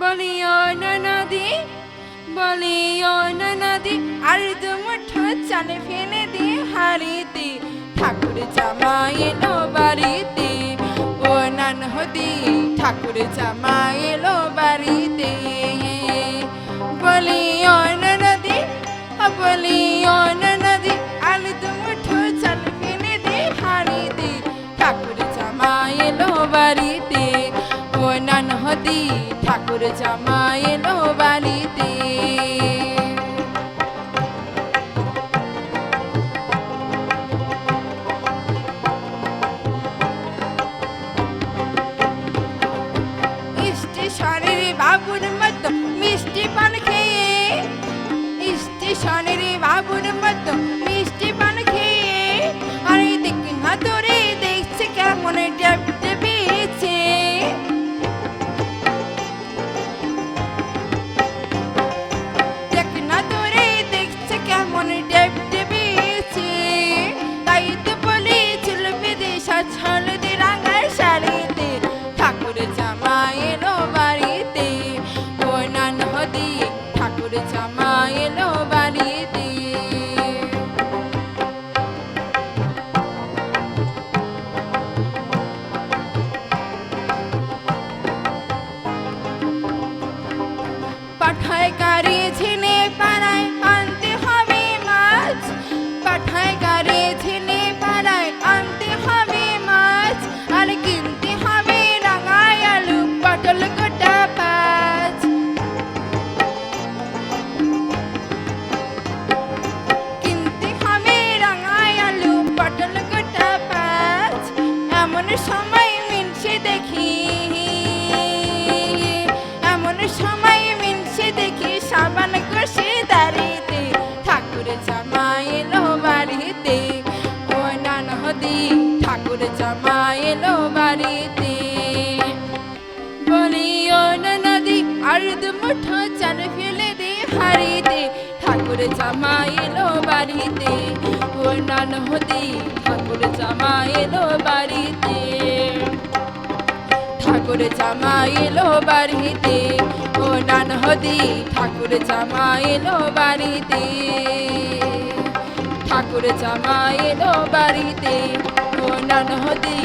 বলিও ননদি নদী, বলিও ননদি নদী আর দু মুঠো চাল ফেলে দি হারিতে। ঠাকুর জামাই এলো বাড়িতে, ও নান হদি ঠাকুর জামাই এলো বাড়িতে। ঠাকুর জামা স্টেশনের বাবুর মতো Hi, guys. দাঁড়িতে ঠাকুর জামা এলো বাড়িতে। ও নান হদি, ঠাকুর জামা এলো বাড়িতে। বলিও না নদী আর দু মুঠো চাল ফেলে দে হারিতে ঠাকুর জামা এলো বাড়িতে, ও নান হদি, ঠাকুর জামা এলো বাড়িতে। ঠাকুর জামা এলো বাড়িতে। ও নান হদি ঠাকুর জামা এলো বাড়িতে। ঠাকুর জামা এলো বাড়িতে ও নান হদি